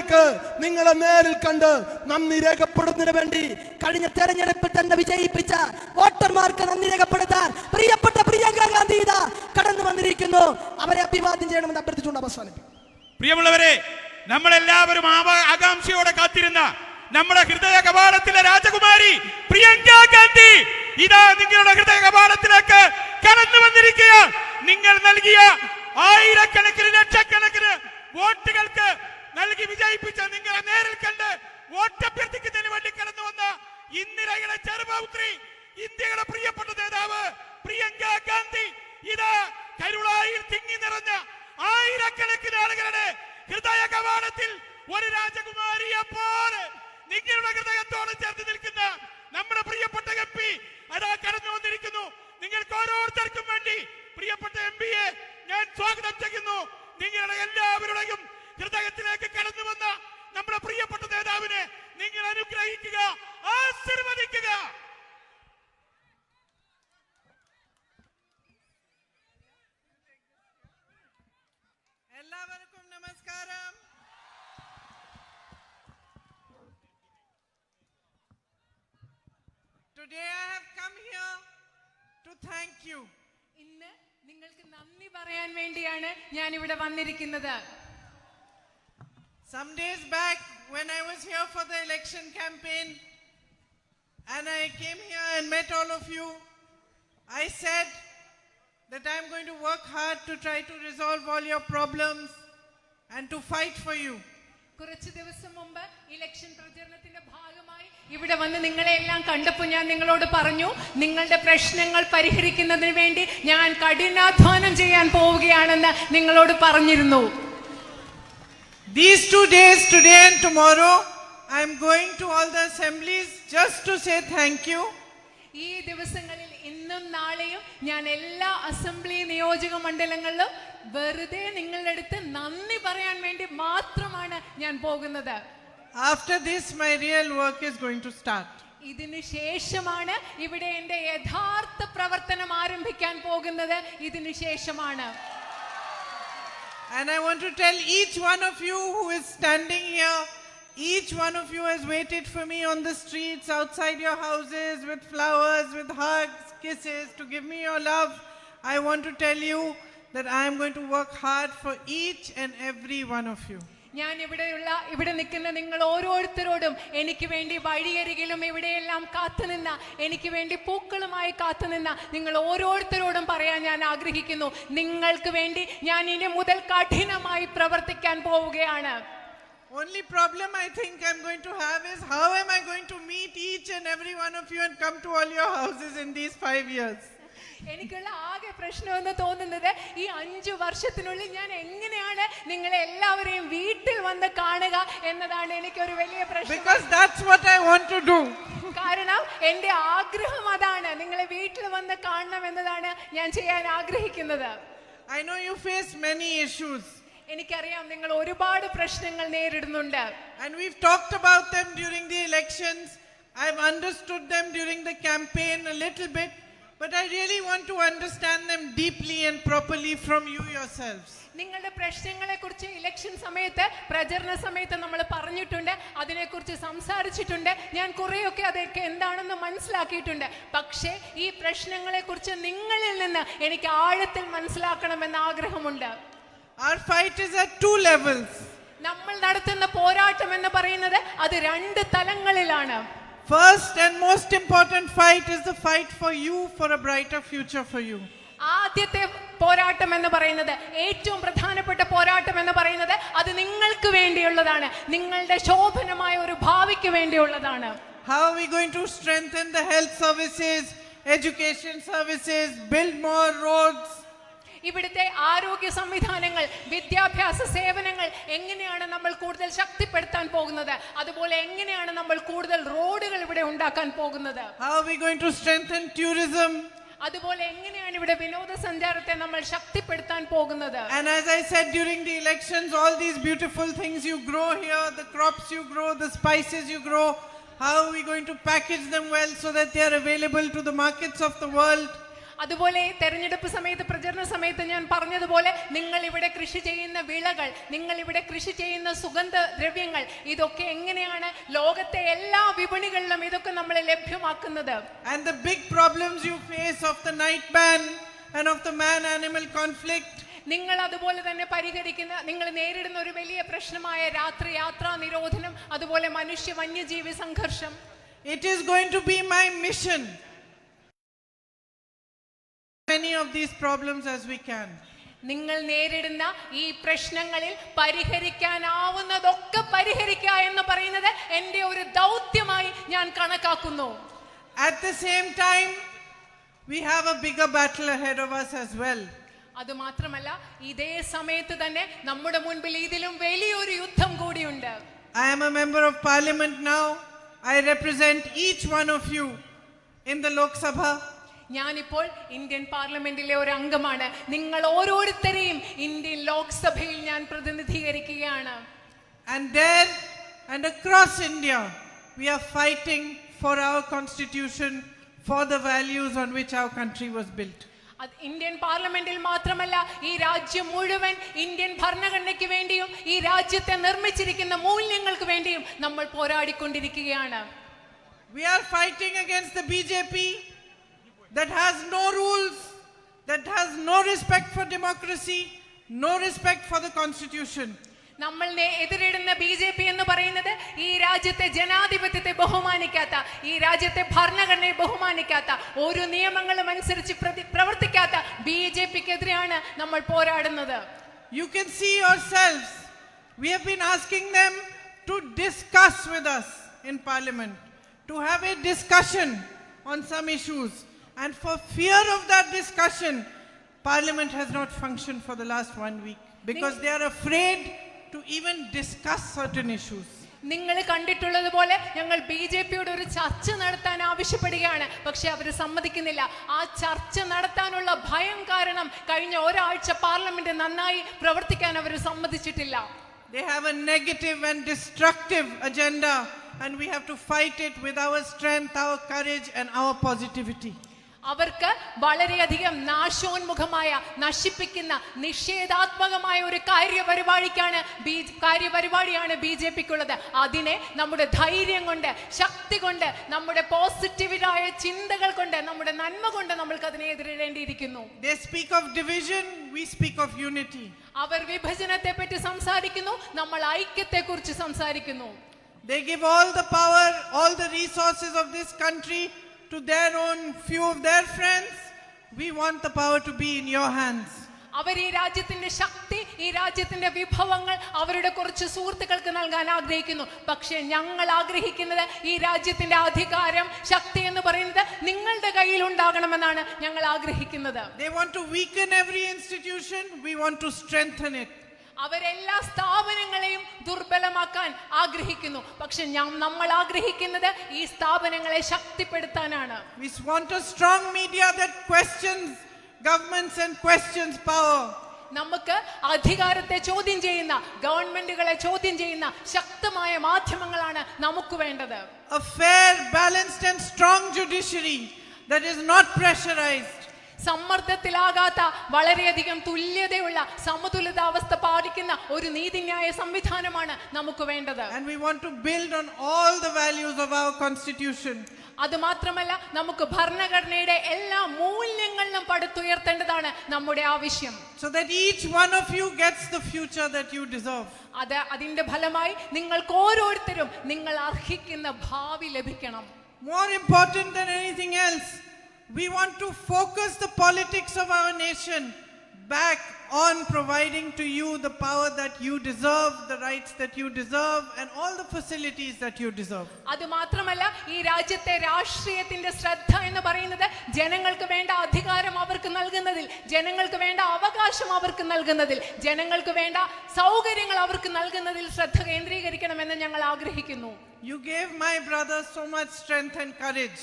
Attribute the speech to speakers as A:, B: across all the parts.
A: മുന്നിലേക്ക് നിങ്ങളെ നേരിൽ കണ്ട് നന്ദി രേഖപ്പെടുന്നതിന് വേണ്ടി കഴിഞ്ഞ തെരഞ്ഞെടുപ്പിൽ തന്നെ വിജയിപ്പിച്ച വോട്ടർമാർക്ക് നന്ദി രേഖപ്പെടുത്താൻ പ്രിയപ്പെട്ട പ്രിയങ്ക ഗാന്ധി ഇതാ കടന്നു വന്നിരിക്കുന്നു. അവരെ അഭിവാദ്യം ചെയ്യണമെന്ന് അഭ്യർത്ഥിച്ചുകൊണ്ട് അവസാനിപ്പിക്കും
B: പ്രിയമുള്ളവരെ നമ്മളെല്ലാവരും ആകാംക്ഷയോടെ കാത്തിരുന്ന നമ്മുടെ ഹൃദയ കപാലത്തിലെ രാജകുമാരി പ്രിയങ്ക ഗാന്ധി ഇതാ നിങ്ങളുടെ ഹൃദയ കപാലത്തിലേക്ക് കടന്നു വന്നിരിക്കുക നിങ്ങൾ നൽകിയ ആയിരക്കണക്കിന് ലക്ഷക്കണക്കിന് വോട്ടുകൾക്ക് നൽകി വിജയിപ്പിച്ച നിങ്ങളെ നേരിൽ കണ്ട് വോട്ടഭ്യർത്ഥിക്കുന്നതിന് വേണ്ടി കടന്നു വന്ന ഇന്ദിരയുടെ ചെറുപൗത്രി ഇന്ത്യയുടെ പ്രിയപ്പെട്ട നേതാവ് പ്രിയങ്ക ഗാന്ധി. ഇതാ കരുളായിൽ തിങ്ങി നിറഞ്ഞ ആയിരക്കണക്കിന് ആളുകളുടെ ഹൃദയ കവാടത്തിൽ ഒരു രാജകുമാരിയെ പോലെ നിങ്ങളുടെ ഹൃദയത്തോട് ചേർത്ത് നിൽക്കുന്ന നമ്മുടെ പ്രിയപ്പെട്ട എം പി അതാ കടന്നു വന്നിരിക്കുന്നു. നിങ്ങൾക്ക് ഓരോരുത്തർക്കും വേണ്ടി പ്രിയപ്പെട്ട എം പിയെ ഞാൻ സ്വാഗതം ചെയ്യുന്നു. നിങ്ങളുടെ എല്ലാവരുടെയും ഹൃദയത്തിലേക്ക് കടന്നു വന്ന നമ്മുടെ പ്രിയപ്പെട്ട നേതാവിനെ നിങ്ങൾ അനുഗ്രഹിക്കുക ആശീർവദിക്കുക.
C: എല്ലാവർക്കും നമസ്കാരം. Today I have come here to thank you.
D: ഇന്ന് നിങ്ങൾക്ക് നന്ദി പറയാൻ വേണ്ടിയാണ് ഞാൻ ഇവിടെ വന്നിരിക്കുന്നത്.
C: Some days back, when I was here for the election campaign, and I came here and met all of you, I said that I'm going to work hard to try to resolve all your problems and to fight for you.
D: കുറച്ച് ദിവസം മുമ്പ് election പ്രചരണത്തിന്റെ ഭാഗമായി ഇവിടെ വന്ന് നിങ്ങളെ എല്ലാം കണ്ടപ്പോൾ ഞാൻ നിങ്ങളോട് പറഞ്ഞു നിങ്ങളുടെ പ്രശ്നങ്ങൾ പരിഹരിക്കുന്നതിന് വേണ്ടി ഞാൻ കഠിനാധ്വാനം ചെയ്യാൻ പോവുകയാണെന്ന് നിങ്ങളോട് പറഞ്ഞിരുന്നു
C: These two days, today and tomorrow, I'm going to all the assemblies just to say thank you.
D: ഈ ദിവസങ്ങളിൽ ഇന്നും നാളെയും ഞാൻ എല്ലാ അസംബ്ലി നിയോജക മണ്ഡലങ്ങളിലും വെറുതെ നിങ്ങളുടെ അടുത്ത് നന്ദി പറയാൻ വേണ്ടി മാത്രമാണ് ഞാൻ പോകുന്നത്
C: After this, my real work is going to start.
D: ഇതിനു ശേഷമാണ് ഇവിടെ എന്റെ യഥാർത്ഥ പ്രവർത്തനം ആരംഭിക്കാൻ പോകുന്നത് ഇതിനു ശേഷമാണ്
C: and I want to tell each one of you who is standing here, each one of you has waited for me on the streets, outside your houses, with flowers, with hugs, kisses, to give me your love. I want to tell you that I am going to work hard for each and every one of you.
D: ഞാൻ ഇവിടെയുള്ള ഇവിടെ നിൽക്കുന്ന നിങ്ങൾ ഓരോരുത്തരോടും എനിക്ക് വേണ്ടി വഴിയരികിലും ഇവിടെയെല്ലാം കാത്തുനിന്ന എനിക്ക് വേണ്ടി പൂക്കളുമായി കാത്തുനിന്ന നിങ്ങൾ ഓരോരുത്തരോടും പറയാൻ ഞാൻ ആഗ്രഹിക്കുന്നു നിങ്ങൾക്ക് വേണ്ടി ഞാൻ ഇനി മുതൽ കഠിനമായി പ്രവർത്തിക്കാൻ പോവുകയാണ്
C: Only problem I think I'm going to have is how am I going to meet each and every one of you and come to all your houses in these five years?
D: എനിക്കുള്ള ആകെ പ്രശ്നമെന്ന് തോന്നുന്നത് ഈ അഞ്ചു വർഷത്തിനുള്ളിൽ ഞാൻ എങ്ങനെയാണ് നിങ്ങളെ എല്ലാവരെയും വീട്ടിൽ വന്ന് കാണുക എന്നതാണ് എനിക്ക് ഒരു വലിയ പ്രശ്നം. കാരണം എന്റെ ആഗ്രഹം അതാണ് നിങ്ങളെ വീട്ടിൽ വന്ന് കാണണം എന്നതാണ് ഞാൻ ചെയ്യാൻ ആഗ്രഹിക്കുന്നത്.
C: I know you face many issues
D: എനിക്കറിയാം നിങ്ങൾ ഒരുപാട് പ്രശ്നങ്ങൾ നേരിടുന്നുണ്ട്.
C: And we've talked about about during the elections I have understood them during the campaign a little bit. But I really want to understand them deeply and properly from you yourselves.
D: നിങ്ങളുടെ പ്രശ്നങ്ങളെ കുറിച്ച് election സമയത്ത് പ്രചരണ സമയത്ത് നമ്മൾ പറഞ്ഞിട്ടുണ്ട്. അതിനെക്കുറിച്ച് സംസാരിച്ചിട്ടുണ്ട്. ഞാൻ കുറേയൊക്കെ അതൊക്കെ എന്താണെന്ന് മനസ്സിലാക്കിയിട്ടുണ്ട്. പക്ഷേ ഈ പ്രശ്നങ്ങളെ കുറിച്ച് നിങ്ങളിൽ നിന്ന് എനിക്ക് ആഴത്തിൽ മനസ്സിലാക്കണമെന്ന് ആഗ്രഹമുണ്ട്.
C: Our fight is at two levels.
D: നമ്മൾ നടത്തുന്ന പോരാട്ടം എന്ന് പറയുന്നത് അത് രണ്ട് തലങ്ങളിലാണ്.
C: First and most important fight is the fight for you for a brighter future for you.
D: ആദ്യത്തെ പോരാട്ടം എന്ന് പറയുന്നത് ഏറ്റവും പ്രധാനപ്പെട്ട പോരാട്ടം എന്ന് പറയുന്നത് അത് നിങ്ങൾക്ക് വേണ്ടിയുള്ളതാണ് നിങ്ങളുടെ ശോഭനമായ ഒരു ഭാവിക്ക് വേണ്ടിയുള്ളതാണ്
C: How are we going to strengthen the health services, education services, build more roads?
D: ഇവിടുത്തെ ആരോഗ്യ സംവിധാനങ്ങൾ വിദ്യാഭ്യാസ സേവനങ്ങൾ എങ്ങനെയാണ് നമ്മൾ കൂടുതൽ ശക്തിപ്പെടുത്താൻ പോകുന്നത് അതുപോലെ എങ്ങനെയാണ് നമ്മൾ കൂടുതൽ റോഡുകൾ ഇവിടെ ഉണ്ടാക്കാൻ പോകുന്നത്
C: How are we going to strengthen tourism?
D: അതുപോലെ എങ്ങനെയാണ് ഇവിടെ വിനോദസഞ്ചാരത്തെ നമ്മൾ ശക്തിപ്പെടുത്താൻ പോകുന്നത്
C: And as I said during the elections, all these beautiful things you grow here, the crops you grow, the spices you grow, how are we going to package them well so that they are available to the markets of the world?
D: അതുപോലെ തെരഞ്ഞെടുപ്പ് സമയത്ത് പ്രചരണ സമയത്ത് ഞാൻ പറഞ്ഞതുപോലെ നിങ്ങൾ ഇവിടെ കൃഷി ചെയ്യുന്ന വിളകൾ നിങ്ങൾ ഇവിടെ കൃഷി ചെയ്യുന്ന സുഗന്ധ ദ്രവ്യങ്ങൾ ഇതൊക്കെ എങ്ങനെയാണ് ലോകത്തെ എല്ലാ വിപണികളിലും ഇതൊക്കെ നമ്മൾ ലഭ്യമാക്കുന്നത്
C: and the big problems you face of the night ban and of the.
D: നിങ്ങൾ അതുപോലെ തന്നെ പരിഹരിക്കുന്ന നിങ്ങൾ നേരിടുന്ന ഒരു വലിയ പ്രശ്നമായ രാത്രി യാത്രാ നിരോധനം അതുപോലെ മനുഷ്യ വന്യജീവി സംഘർഷം
C: it is going to be my mission. Many of these problems as we can.
D: നിങ്ങൾ നേരിടുന്ന ഈ പ്രശ്നങ്ങളിൽ പരിഹരിക്കാനാവുന്നതൊക്കെ പരിഹരിക്കുക എന്ന് പറയുന്നത് എൻ്റെ ഒരു ദൗത്യമായി ഞാൻ കണക്കാക്കുന്നു
C: At the same time, we have a bigger battle ahead of us as well.
D: അത് മാത്രമല്ല ഇതേ സമയത്ത് തന്നെ നമ്മുടെ മുൻപിൽ ഇതിലും വലിയൊരു യുദ്ധം കൂടിയുണ്ട്
C: I am a member of parliament now. I represent each one of you in the Lok Sabha.
D: ഞാനിപ്പോൾ ഇന്ത്യൻ പാർലമെന്റിലെ ഒരു അംഗമാണ് നിങ്ങൾ ഓരോരുത്തരെയും ഇന്ത്യൻ ലോക്സഭയിൽ ഞാൻ പ്രതിനിധീകരിക്കുകയാണ്
C: And there and across India, we are fighting for our constitution, for the values on which our country was built.
D: അത് ഇന്ത്യൻ പാർലമെന്റിൽ മാത്രമല്ല ഈ രാജ്യം മുഴുവൻ ഇന്ത്യൻ ഭരണഘടനയ്ക്ക് വേണ്ടിയും ഈ രാജ്യത്തെ നിർമ്മിച്ചിരിക്കുന്ന മൂല്യങ്ങൾക്ക് വേണ്ടിയും നമ്മൾ പോരാടിക്കൊണ്ടിരിക്കുകയാണ്
C: We are fighting against the BJP that has no rules, that has no respect for democracy, no respect for the constitution.
D: നമ്മൾ നേ- എതിരിടുന്ന ബി ജെ പി എന്ന് പറയുന്നത് ഈ രാജ്യത്തെ ജനാധിപത്യത്തെ ബഹുമാനിക്കാത്ത ഈ രാജ്യത്തെ ഭരണഘടനയെ ബഹുമാനിക്കാത്ത ഒരു നിയമങ്ങളും അനുസരിച്ച് പ്രതി- പ്രവർത്തിക്കാത്ത ബി ജെ പിക്കെതിരെയാണ് നമ്മൾ പോരാടുന്നത്
C: You can see yourselves. We have been asking them to discuss with us in parliament, to have a discussion on some issues. And for fear of that discussion, parliament has not functioned for the last one week because they are afraid to even discuss certain issues.
D: നിങ്ങൾ കണ്ടിട്ടുള്ളത് പോലെ ഞങ്ങൾ B J പിയോട് ഒരു ചർച്ച നടത്താൻ ആവശ്യപ്പെടുകയാണ് പക്ഷെ അവർ സമ്മതിക്കുന്നില്ല ആ ചർച്ച നടത്താനുള്ള ഭയം കാരണം കഴിഞ്ഞ ഒരാഴ്ച പാർലമെന്റ് നന്നായി പ്രവർത്തിക്കാൻ അവർ സമ്മതിച്ചിട്ടില്ല
C: They have a negative and destructive agenda, and we have to fight it with our strength, our courage, and our positivity.
D: അവർക്ക് വളരെയധികം നാശോന്മുഖമായ നശിപ്പിക്കുന്ന നിഷേധാത്മകമായ ഒരു കാര്യപരിപാടിക്കാണ് ബി കാര്യപരിപാടിയാണ് ബി ജെ പിക്കുള്ളത്. അതിനെ നമ്മുടെ ധൈര്യം കൊണ്ട് ശക്തി കൊണ്ട് നമ്മുടെ പോസിറ്റീവായ ചിന്തകൾ കൊണ്ട് നമ്മുടെ നന്മ കൊണ്ട് നമ്മൾക്ക് അതിനെ എതിരിടേണ്ടിയിരിക്കുന്നു അവർ വിഭജനത്തെ പറ്റി സംസാരിക്കുന്നു നമ്മൾ ഐക്യത്തെ കുറിച്ച് സംസാരിക്കുന്നു.
C: They give all the power, all the resources of this country to their own few of their friends. We want the power to be in your hands.
D: അവർ ഈ രാജ്യത്തിന്റെ ശക്തി ഈ രാജ്യത്തിന്റെ വിഭവങ്ങൾ അവരുടെ കുറച്ച് സുഹൃത്തുക്കൾക്ക് നൽകാൻ ആഗ്രഹിക്കുന്നു പക്ഷേ ഞങ്ങൾ ആഗ്രഹിക്കുന്നത് ഈ രാജ്യത്തിന്റെ അധികാരം ശക്തി എന്ന് പറയുന്നത് നിങ്ങളുടെ കയ്യിൽ ഉണ്ടാകണമെന്നാണ് ഞങ്ങൾ ആഗ്രഹിക്കുന്നത് അവരെല്ലാ സ്ഥാപനങ്ങളെയും ദുർബലമാക്കാൻ ആഗ്രഹിക്കുന്നു. പക്ഷെ ഞാൻ നമ്മൾ ആഗ്രഹിക്കുന്നത് ഈ സ്ഥാപനങ്ങളെ ശക്തിപ്പെടുത്താനാണ്. നമുക്ക് അധികാരത്തെ ചോദ്യം ചെയ്യുന്ന ഗവൺമെന്റുകളെ ചോദ്യം ചെയ്യുന്ന ശക്തമായ മാധ്യമങ്ങളാണ് നമുക്ക് വേണ്ടത്.
C: Balanced and strong judiciary that is not pressurised
D: സമ്മർദ്ദത്തിലാകാത്ത വളരെയധികം തുല്യതയുള്ള സമതുലിതാവസ്ഥ പാലിക്കുന്ന ഒരു നീതിന്യായ സംവിധാനമാണ് നമുക്ക് വേണ്ടത്
C: And we want to build on all the values of our constitution.
D: അത് മാത്രമല്ല നമുക്ക് ഭരണഘടനയുടെ എല്ലാ മൂല്യങ്ങളിലും പടുത്തുയർത്തേണ്ടതാണ് നമ്മുടെ ആവശ്യം
C: So that each one of you gets the future that you deserve.
D: അത് അതിന്റെ ഫലമായി നിങ്ങൾക്ക് ഓരോരുത്തരും നിങ്ങൾ അർഹിക്കുന്ന ഭാവി ലഭിക്കണം
C: More important than anything else, we want to focus the politics of our nation back on providing to you the power that you deserve, the rights that you deserve, and all the facilities that you deserve.
D: അത് മാത്രമല്ല ഈ രാജ്യത്തെ രാഷ്ട്രീയത്തിന്റെ ശ്രദ്ധ എന്ന് പറയുന്നത് ജനങ്ങൾക്ക് വേണ്ട അധികാരം അവർക്ക് നൽകുന്നതിൽ ജനങ്ങൾക്ക് വേണ്ട അവകാശം അവർക്ക് നൽകുന്നതിൽ ജനങ്ങൾക്ക് വേണ്ട സൗകര്യങ്ങൾ അവർക്ക് നൽകുന്നതിൽ ശ്രദ്ധ കേന്ദ്രീകരിക്കണമെന്ന് ഞങ്ങൾ ആഗ്രഹിക്കുന്നു
C: You gave my brother so much strength and courage.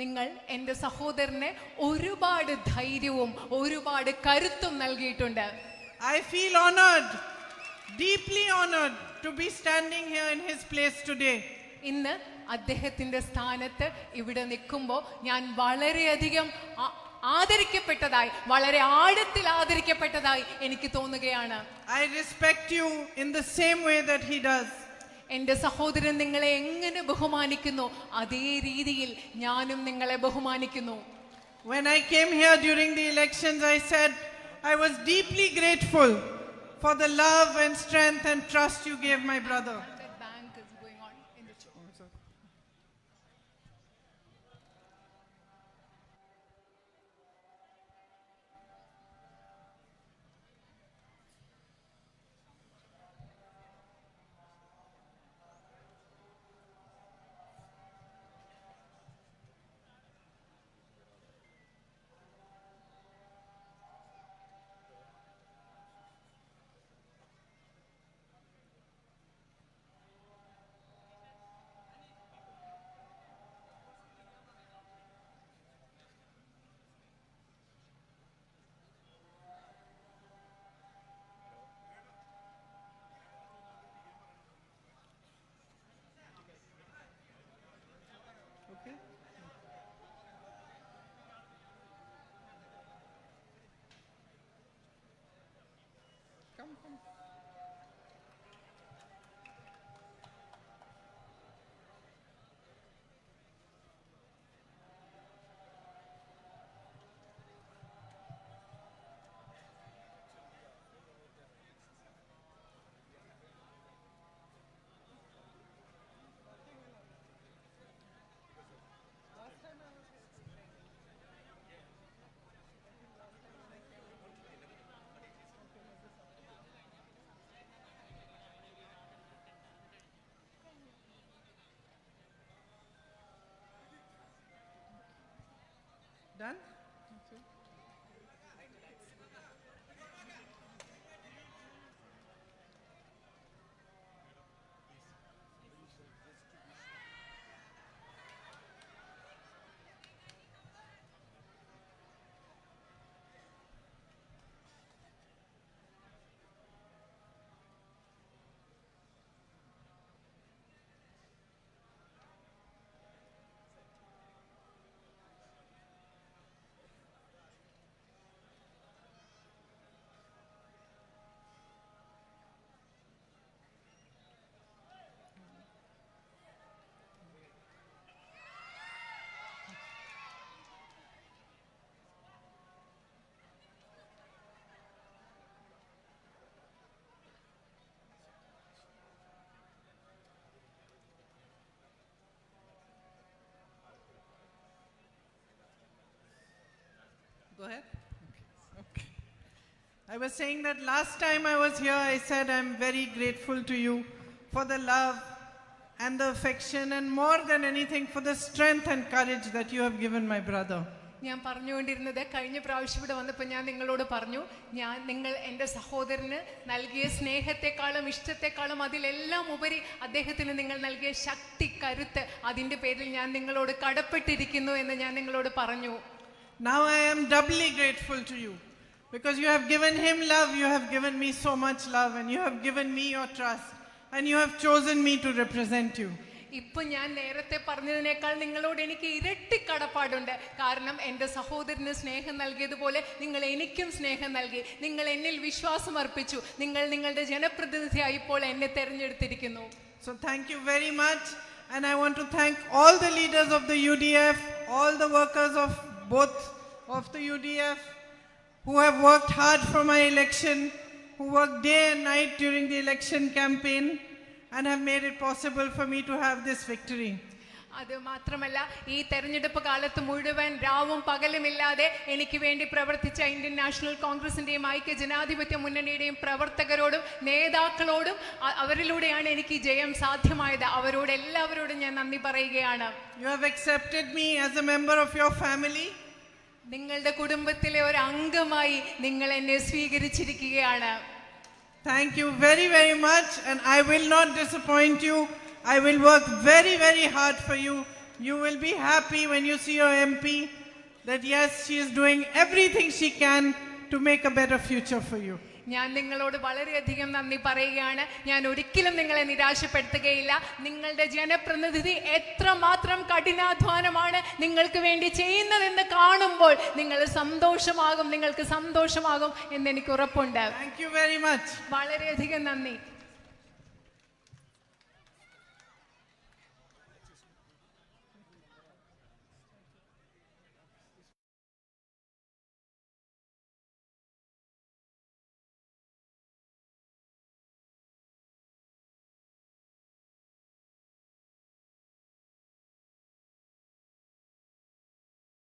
D: നിങ്ങൾ എന്റെ സഹോദരന് ഒരുപാട് ധൈര്യവും ഒരുപാട് കരുത്തും നൽകിയിട്ടുണ്ട്.
C: I feel honoured deeply honoured to be standing here in his place today
D: ഇന്ന് അദ്ദേഹത്തിന്റെ സ്ഥാനത്ത് ഇവിടെ നിൽക്കുമ്പോൾ ഞാൻ വളരെയധികം ആദരിക്കപ്പെട്ടതായി വളരെ ആഴത്തിൽ ആദരിക്കപ്പെട്ടതായി എനിക്ക് തോന്നുകയാണ്.
C: I respect you in the same way that he does.
D: എന്റെ സഹോദരൻ നിങ്ങളെ എങ്ങനെ ബഹുമാനിക്കുന്നു അതേ രീതിയിൽ ഞാനും നിങ്ങളെ ബഹുമാനിക്കുന്നു
C: When I came here during the elections, I said I was deeply grateful for the love and strength and trust you gave my brother. chứ. Không không. Done? Go ahead. Okay. I was saying that last time I was here, I said I'm very grateful to you for the love and the affection, and more than anything, for the strength and courage that you have given my brother.
D: ഞാൻ പറഞ്ഞുകൊണ്ടിരുന്നത് കഴിഞ്ഞ പ്രാവശ്യം ഇവിടെ വന്നപ്പോൾ ഞാൻ നിങ്ങളോട് പറഞ്ഞു ഞാൻ നിങ്ങൾ എന്റെ സഹോദരന് നൽകിയ സ്നേഹത്തെക്കാളും ഇഷ്ടത്തെക്കാളും അതിലെല്ലാം ഉപരി അദ്ദേഹത്തിന് നിങ്ങൾ നൽകിയ ശക്തി കരുത്ത് അതിന്റെ പേരിൽ ഞാൻ നിങ്ങളോട് കടപ്പെട്ടിരിക്കുന്നു എന്ന് ഞാൻ നിങ്ങളോട് പറഞ്ഞു
C: Now I am doubly grateful to you because you have given him love, you have given me so much love, and you have given me your trust, and you have chosen me to represent you.
D: ഇപ്പൊ ഞാൻ നേരത്തെ പറഞ്ഞതിനേക്കാൾ നിങ്ങളോട് എനിക്ക് ഇരട്ടി കടപ്പാടുണ്ട് കാരണം എൻ്റെ സഹോദരന് സ്നേഹം നൽകിയതുപോലെ നിങ്ങൾ എനിക്കും സ്നേഹം നൽകി നിങ്ങൾ എന്നിൽ വിശ്വാസം അർപ്പിച്ചു നിങ്ങൾ നിങ്ങളുടെ ജനപ്രതിനിധിയായി ഇപ്പോൾ എന്നെ തെരഞ്ഞെടുത്തിരിക്കുന്നു
C: So thank you very much. And I want to thank all the leaders of the UDF, all the workers of both of the UDF who have worked hard for my election, who worked day and night during the election campaign and have made it possible for me to have this victory.
D: അത് മാത്രമല്ല ഈ തെരഞ്ഞെടുപ്പ് കാലത്ത് മുഴുവൻ രാവും പകലുമില്ലാതെ എനിക്ക് വേണ്ടി പ്രവർത്തിച്ച ഇന്ത്യൻ നാഷണൽ കോൺഗ്രസിന്റെയും ഐക്യ ജനാധിപത്യ മുന്നണിയുടെയും പ്രവർത്തകരോടും നേതാക്കളോടും അവരിലൂടെയാണ് എനിക്ക് ജയം സാധ്യമായത് അവരോട് എല്ലാവരോടും ഞാൻ നന്ദി പറയുകയാണ്
C: you have accepted me as a member of your family
D: നിങ്ങളുടെ കുടുംബത്തിലെ ഒരു അംഗമായി നിങ്ങൾ എന്നെ സ്വീകരിച്ചിരിക്കുകയാണ്
C: Thank you very very much. I will not disappoint you you. I will work very, very hard for you. You will be happy when you see your MP that yes, she is doing everything she can to make a better future for you.
D: ഞാൻ നിങ്ങളോട് വളരെയധികം നന്ദി പറയുകയാണ് ഞാൻ ഒരിക്കലും നിങ്ങളെ നിരാശപ്പെടുത്തുകയില്ല നിങ്ങളുടെ ജനപ്രതിനിധി എത്രമാത്രം കഠിനാധ്വാനമാണ് നിങ്ങൾക്ക് വേണ്ടി ചെയ്യുന്നതെന്ന് കാണുമ്പോൾ നിങ്ങൾ സന്തോഷമാകും നിങ്ങൾക്ക് സന്തോഷമാകും എന്ന് എനിക്ക് ഉറപ്പുണ്ട്
C: Thank you very much.
D: വളരെയധികം നന്ദി